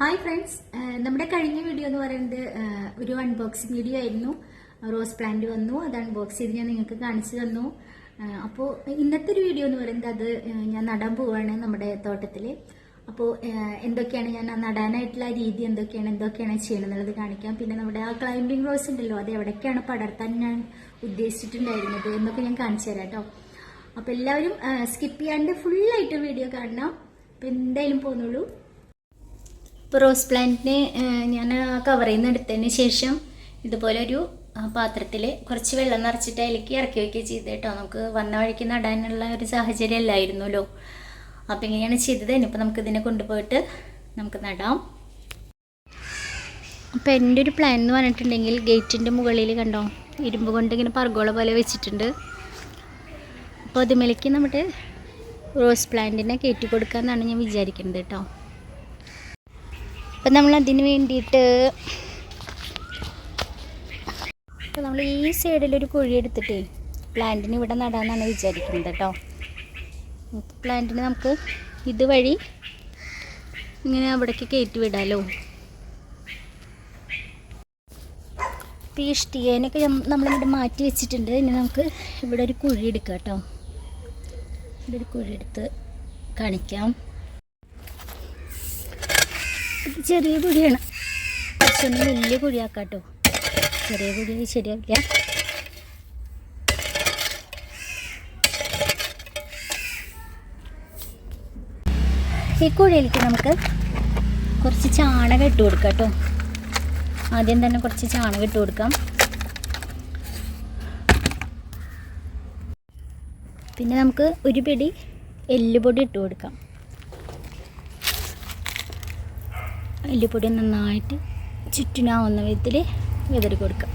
Hi friends നമ്മുടെ കഴിഞ്ഞ video എന്ന് പറയുന്നത് ഒരു അൺബോക്സിംഗ് വീഡിയോ ആയിരുന്നു. റോസ് പ്ലാന്റ് വന്നു. അത് അൺബോക്സ് ചെയ്ത് ഞാൻ നിങ്ങൾക്ക് കാണിച്ചു തന്നു. അപ്പോൾ ഇന്നത്തെ ഒരു വീഡിയോ എന്ന് പറയുന്നത് അത് ഞാൻ നടാൻ പോവുകയാണ് നമ്മുടെ തോട്ടത്തിൽ അപ്പോൾ എന്തൊക്കെയാണ് ഞാൻ നടാനായിട്ടുള്ള രീതി എന്തൊക്കെയാണ് എന്തൊക്കെയാണ് ചെയ്യണം എന്നുള്ളത് കാണിക്കാം. പിന്നെ നമ്മുടെ ആ ക്ലൈംബിംഗ് റോസ് ഉണ്ടല്ലോ അത് എവിടേക്കാണ് പടർത്താൻ ഞാൻ ഉദ്ദേശിച്ചിട്ടുണ്ടായിരുന്നത് എന്നൊക്കെ ഞാൻ കാണിച്ചു തരാം കേട്ടോ. അപ്പോൾ എല്ലാവരും സ്കിപ്പ് ചെയ്യാണ്ട് ഫുള്ളായിട്ട് വീഡിയോ കാണണം. അപ്പോൾ എന്തായാലും പോന്നുള്ളൂ ഇപ്പോൾ റോസ് പ്ലാന്റിനെ ഞാൻ ആ കവറിൽ നിന്ന് എടുത്തതിന് ശേഷം ഇതുപോലെ ഒരു പാത്രത്തിൽ കുറച്ച് വെള്ളം നിറച്ചിട്ട് അതിലേക്ക് ഇറക്കി വയ്ക്കുക ചെയ്ത് കേട്ടോ. നമുക്ക് വന്ന വഴിക്ക് നടാനുള്ള ഒരു സാഹചര്യം അല്ലായിരുന്നല്ലോ. അപ്പം ഇങ്ങനെയാണ് ചെയ്തത്. ഇനിയിപ്പോൾ നമുക്ക് ഇതിനെ കൊണ്ടുപോയിട്ട് നമുക്ക് നടാം. അപ്പോൾ എന്റെ ഒരു പ്ലാൻ എന്ന് പറഞ്ഞിട്ടുണ്ടെങ്കിൽ ഗേറ്റിന്റെ മുകളിൽ കണ്ടോ? ഇരുമ്പ് കൊണ്ട് ഇങ്ങനെ പർഗോള പോലെ വെച്ചിട്ടുണ്ട്. അപ്പോൾ അതുമേലേക്ക് നമ്മുടെ റോസ് പ്ലാന്റിനെ കയറ്റി കൊടുക്കാമെന്നാണ് ഞാൻ വിചാരിക്കുന്നത് കേട്ടോ. അപ്പം നമ്മൾ അതിന് വേണ്ടിയിട്ട് അപ്പോൾ നമ്മൾ ഈ സൈഡിലൊരു കുഴി എടുത്തിട്ടേ പ്ലാന്റിന് ഇവിടെ നടാമെന്നാണ് വിചാരിക്കുന്നത് കേട്ടോ. പ്ലാന്റിന് നമുക്ക് ഇതുവഴി ഇങ്ങനെ അവിടേക്ക് കയറ്റി വിടാമല്ലോ ഈ ഇഷ്ടികേനൊക്കെ നമ്മളിവിടെ മാറ്റി വെച്ചിട്ടുണ്ട്. ഇനി നമുക്ക് ഇവിടെ ഒരു കുഴി എടുക്കാം കേട്ടോ. ഇവിടെ ഒരു കുഴി എടുത്ത് കാണിക്കാം. ചെറിയ കുഴിയാണ് കുറച്ചൊന്ന് വലിയ കുഴിയാക്കാം കേട്ടോ ചെറിയ കുഴി ശരിയാവില്ല. ഈ കുഴിയിലേക്ക് നമുക്ക് കുറച്ച് ചാണകം ഇട്ട് കൊടുക്കാം കേട്ടോ ആദ്യം തന്നെ കുറച്ച് ചാണകം ഇട്ട് കൊടുക്കാം. പിന്നെ നമുക്ക് ഒരു പിടി എല്ലുപൊടി ഇട്ട് കൊടുക്കാം. എല്ലുപൊടി നന്നായിട്ട് ചുറ്റിനാവുന്ന വിധത്തിൽ വിതറി കൊടുക്കാം.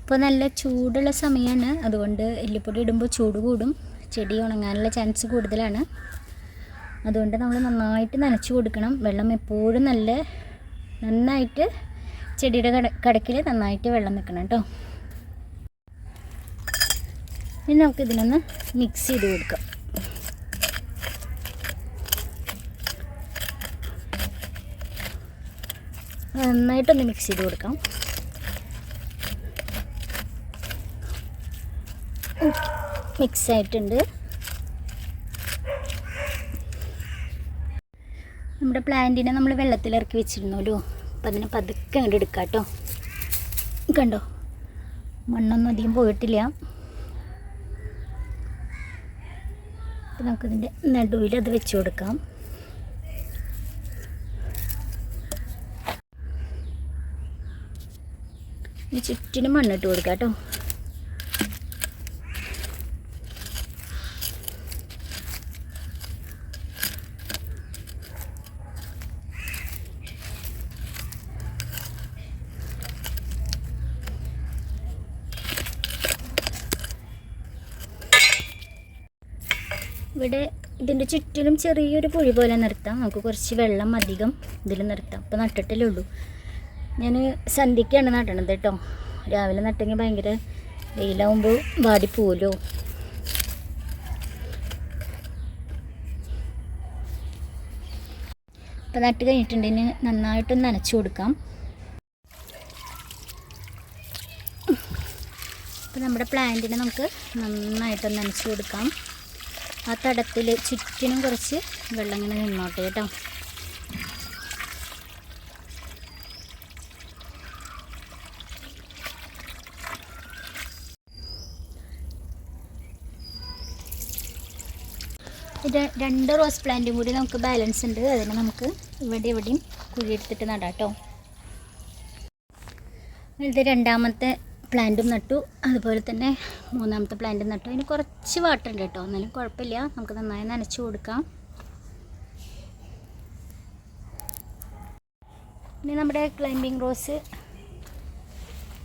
ഇപ്പോൾ നല്ല ചൂടുള്ള സമയമാണ് അതുകൊണ്ട് എല്ലിപ്പൊടി ഇടുമ്പോൾ ചൂട് കൂടും. ചെടി ഉണങ്ങാനുള്ള ചാൻസ് കൂടുതലാണ്. അതുകൊണ്ട് നമ്മൾ നന്നായിട്ട് നനച്ചു കൊടുക്കണം. വെള്ളം എപ്പോഴും നല്ല നന്നായിട്ട് ചെടിയുടെ കട കടക്കിൽ നന്നായിട്ട് വെള്ളം വെക്കണം കേട്ടോ. ഇനി നമുക്ക് ഇതിനൊന്ന് മിക്സ് ചെയ്ത് കൊടുക്കാം. നന്നായിട്ടൊന്ന് മിക്സ് ചെയ്ത് കൊടുക്കാം. മിക്സ് ആയിട്ടുണ്ട്. നമ്മുടെ പ്ലാന്റിനെ നമ്മൾ വെള്ളത്തിൽ ഇറക്കി വെച്ചിരുന്നല്ലോ. അപ്പം അതിനെ പതുക്കെ അങ്ങോട്ട് എടുക്കാം കേട്ടോ. കണ്ടോ? മണ്ണൊന്നും അധികം പോയിട്ടില്ല. നമുക്കിതിന്റെ നടുവിൽ അത് വെച്ച് കൊടുക്കാം. ഇനി ചുറ്റിനും മണ്ണിട്ട് കൊടുക്കാം കേട്ടോ. ഇവിടെ ഇതിന്റെ ചുറ്റിലും ചെറിയൊരു കുഴി പോലെ നിർത്താം. നമുക്ക് കുറച്ച് വെള്ളം അധികം ഇതിൽ നിർത്താം. അപ്പോൾ നട്ടിട്ടല്ലേ ഉള്ളൂ. ഞാൻ സന്ധ്യക്കാണ് നടണത് കേട്ടോ രാവിലെ നട്ടെങ്കിൽ ഭയങ്കര വെയിലാവുമ്പോൾ വാടിപ്പോലോ അപ്പം നട്ട് കഴിഞ്ഞിട്ടുണ്ടെങ്കിൽ നന്നായിട്ടൊന്ന് നനച്ചു കൊടുക്കാം. അപ്പം നമ്മുടെ പ്ലാന്റിനെ നമുക്ക് നന്നായിട്ടൊന്ന് നനച്ചു കൊടുക്കാം. ആ തടത്തിൽ ചുറ്റിനും കുറച്ച് വെള്ളം ഇങ്ങനെ നിന്നോട്ടെ കേട്ടോ ഇത് രണ്ട് റോസ് പ്ലാന്റും കൂടി നമുക്ക് ബാലൻസ് ഉണ്ട്. അതിന് നമുക്ക് ഇവിടെ എവിടെയും കുഴിയെടുത്തിട്ട് നടാം കേട്ടോ ഇത് രണ്ടാമത്തെ പ്ലാന്റും നട്ടു. അതുപോലെ തന്നെ മൂന്നാമത്തെ പ്ലാന്റും നട്ടു. അതിന് കുറച്ച് വാട്ടർ ഉണ്ട് കേട്ടോ എന്നാലും കുഴപ്പമില്ല. നമുക്ക് നന്നായി നനച്ചു കൊടുക്കാം. ഇനി നമ്മുടെ ക്ലൈമ്പിംഗ് റോസ്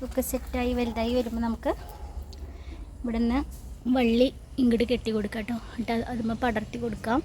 ഒക്കെ സെറ്റായി വലുതായി വരുമ്പോൾ നമുക്ക് ഇവിടുന്ന് വള്ളി ഇങ്ങോട്ട് കെട്ടി കൊടുക്കാം കേട്ടോ എന്നിട്ട് അതുമ്പോൾ പടർത്തി കൊടുക്കാം.